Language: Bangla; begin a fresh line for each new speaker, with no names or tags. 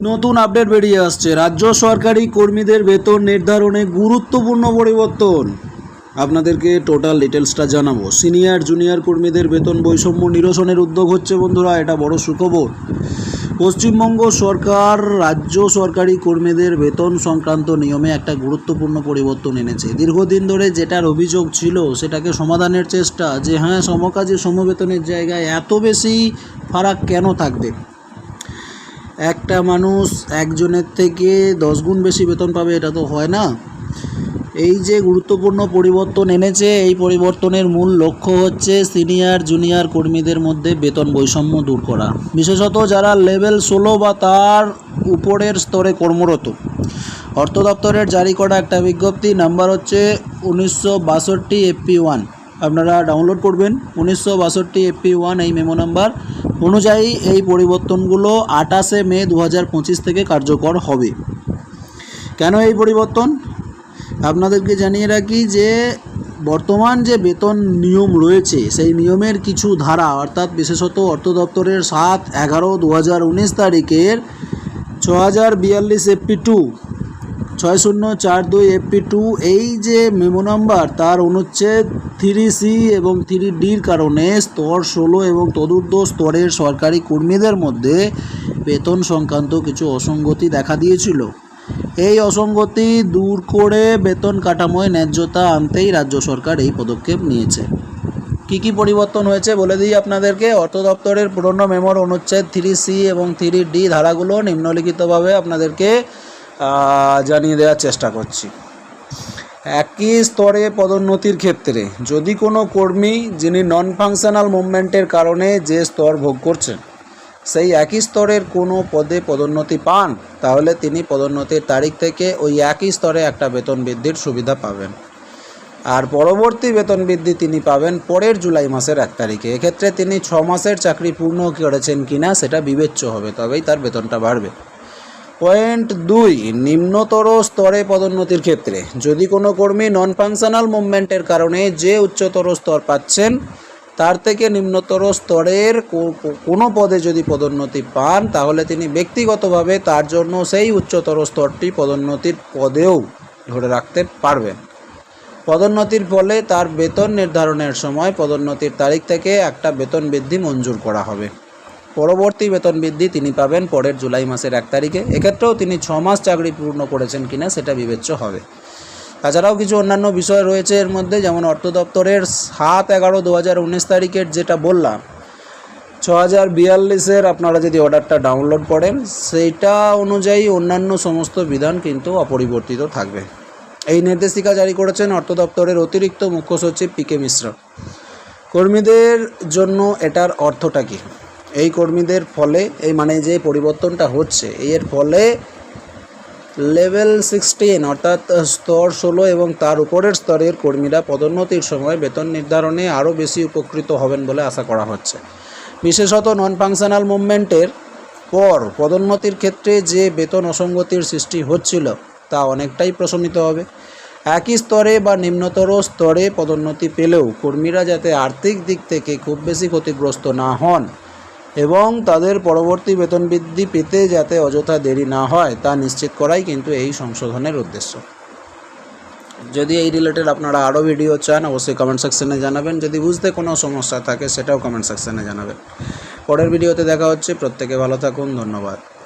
নতুন আপডেট বেরিয়ে আসছে। রাজ্য সরকারি কর্মীদের বেতন নির্ধারণে গুরুত্বপূর্ণ পরিবর্তন। আপনাদেরকে টোটাল ডিটেলসটা জানাব। সিনিয়র জুনিয়র কর্মীদের বেতন বৈষম্য নিরসনের উদ্যোগ হচ্ছে বন্ধুরা, এটা বড় সুখবর। পশ্চিমবঙ্গ সরকার, রাজ্য সরকারি কর্মীদের বেতন সংক্রান্ত নিয়মে একটা গুরুত্বপূর্ণ পরিবর্তন এনেছে। দীর্ঘদিন ধরে যেটার অভিযোগ ছিল, সেটাকে সমাধানের চেষ্টা, যে হ্যাঁ সমকাজে সমবেতনের জায়গায় এত বেশি ফারাক কেন থাকবে? একটা মানুষ একজনের থেকে দশ গুণ বেশি বেতন পাবে, এটা তো হয় না। এই যে গুরুত্বপূর্ণ পরিবর্তন এনেছে, এই পরিবর্তনের মূল লক্ষ্য হচ্ছে সিনিয়র, জুনিয়র কর্মীদের মধ্যে বেতন বৈষম্য দূর করা। বিশেষত যারা লেভেল ষোলো বা তার উপরের স্তরে কর্মরত। অর্থ দপ্তরের জারি করা একটা বিজ্ঞপ্তি, নাম্বার হচ্ছে উনিশশো বাষট্টি এফপি ওয়ান। আপনারা ডাউনলোড করবেন, উনিশশো বাষট্টি এফপি ওয়ান, এই মেমো নাম্বার। অনুযায়ী এই পরিবর্তনগুলো আঠাশে মে দু হাজার পঁচিশ থেকে কার্যকর হবে। কেন এই পরিবর্তন? আপনাদেরকে জানিয়ে রাখি যে বর্তমান যে বেতন নিয়ম রয়েছে, সেই নিয়মের কিছু ধারা, অর্থাৎ বিশেষত অর্থ দপ্তরের সাত এগারো দু তারিখের ছ হাজার বিয়াল্লিশ এফপি টু ছয় শূন্য চার দুই এফপি টু এই যে মেমো নাম্বার তার অনুচ্ছেদ থ্রি সি এবং থ্রি ডির কারণে স্তর ষোলো এবং তদূর্ধ্ব স্তরের সরকারি কর্মীদের মধ্যে বেতন সংক্রান্ত কিছু অসঙ্গতি দেখা দিয়েছিল। এই অসঙ্গতি দূর করে বেতন কাঠামোয় ন্যায্যতা আনতেই রাজ্য সরকার এই পদক্ষেপ নিয়েছে। কি কি পরিবর্তন হয়েছে বলে দিই আপনাদেরকে? অর্থ দপ্তরের পুরনো মেমোর অনুচ্ছেদ থ্রি সি এবং থ্রি ডি ধারাগুলো নিম্নলিখিতভাবে আপনাদেরকে জানিয়ে দেওয়ার চেষ্টা করছি। একই স্তরে পদোন্নতির ক্ষেত্রে যদি কোনো কর্মী যিনি নন ফাংশনাল মুভমেন্টের কারণে যে স্তর ভোগ করছেন, সেই একই স্তরের কোনো পদে পদোন্নতি পান, তাহলে তিনি পদোন্নতির তারিখ থেকে ওই একই স্তরে একটা বেতন বৃদ্ধির সুবিধা পাবেন। আর পরবর্তী বেতন বৃদ্ধি তিনি পাবেন পরের জুলাই মাসের এক তারিখে। এক্ষেত্রে তিনি ছ মাসের চাকরি পূর্ণ করেছেন কিনা সেটা বিবেচ্য হবে, তবেই তার বেতনটা বাড়বে। পয়েন্ট দুই, নিম্নতর স্তরে পদোন্নতির ক্ষেত্রে। যদি কোনো কর্মী নন ফাংশনাল মুভমেন্টের কারণে যে উচ্চতর স্তর পাচ্ছেন, তার থেকে নিম্নতর স্তরের কোনো পদে যদি পদোন্নতি পান, তাহলে তিনি ব্যক্তিগতভাবে তার জন্য সেই উচ্চতর স্তরটি পদোন্নতির পদেও ধরে রাখতে পারবেন। পদোন্নতির ফলে তার বেতন নির্ধারণের সময় পদোন্নতির তারিখ থেকে একটা বেতন বৃদ্ধি মঞ্জুর করা হবে। পরবর্তী বেতন বৃদ্ধি তিনি পাবেন পরের জুলাই মাসের এক তারিখে। এক্ষেত্রেও তিনি ছ মাস চাকরি পূর্ণ করেছেন কিনা সেটা বিবেচ্য হবে। তাছাড়াও কিছু অন্যান্য বিষয় রয়েছে এর মধ্যে, যেমন অর্থ দপ্তরের সাত এগারো দু হাজার উনিশ তারিখের যেটা বললাম, ছ হাজার বিয়াল্লিশের আপনারা যদি অর্ডারটা ডাউনলোড করেন সেইটা অনুযায়ী অন্যান্য সমস্ত বিধান কিন্তু অপরিবর্তিত থাকবে। এই নির্দেশিকা জারি করেছেন অর্থ দপ্তরের অতিরিক্ত মুখ্য সচিব পি কে মিশ্র। কর্মীদের জন্য এটার অর্থটা কী? এই কর্মীদের ফলে, এই মানে যে পরিবর্তনটা হচ্ছে, এর ফলে লেভেল সিক্সটিন অর্থাৎ স্তর ষোলো এবং তার উপরের স্তরের কর্মীরা পদোন্নতির সময় বেতন নির্ধারণে আরও বেশি উপকৃত হবেন বলে আশা করা হচ্ছে। বিশেষত নন ফাংশনাল মুভমেন্টের পর পদোন্নতির ক্ষেত্রে যে বেতন অসঙ্গতির সৃষ্টি হচ্ছিল, তা অনেকটাই প্রশমিত হবে। একই স্তরে বা নিম্নতর স্তরে পদোন্নতি পেলেও কর্মীরা যাতে আর্থিক দিক থেকে খুব বেশি ক্ষতিগ্রস্ত না হন এবং তাদের পরবর্তী বেতন বৃদ্ধি পেতে যাতে অযথা দেরি না হয়, তা নিশ্চিত করাই কিন্তু এই সংশোধনের উদ্দেশ্য। যদি এই রিলেটেড আপনারা আরও ভিডিও চান, অবশ্যই কমেন্ট সেকশানে জানাবেন। যদি বুঝতে কোনো সমস্যা থাকে, সেটাও কমেন্ট সেকশানে জানাবেন। পরের ভিডিওতে দেখা হচ্ছে। প্রত্যেকে ভালো থাকুন। ধন্যবাদ।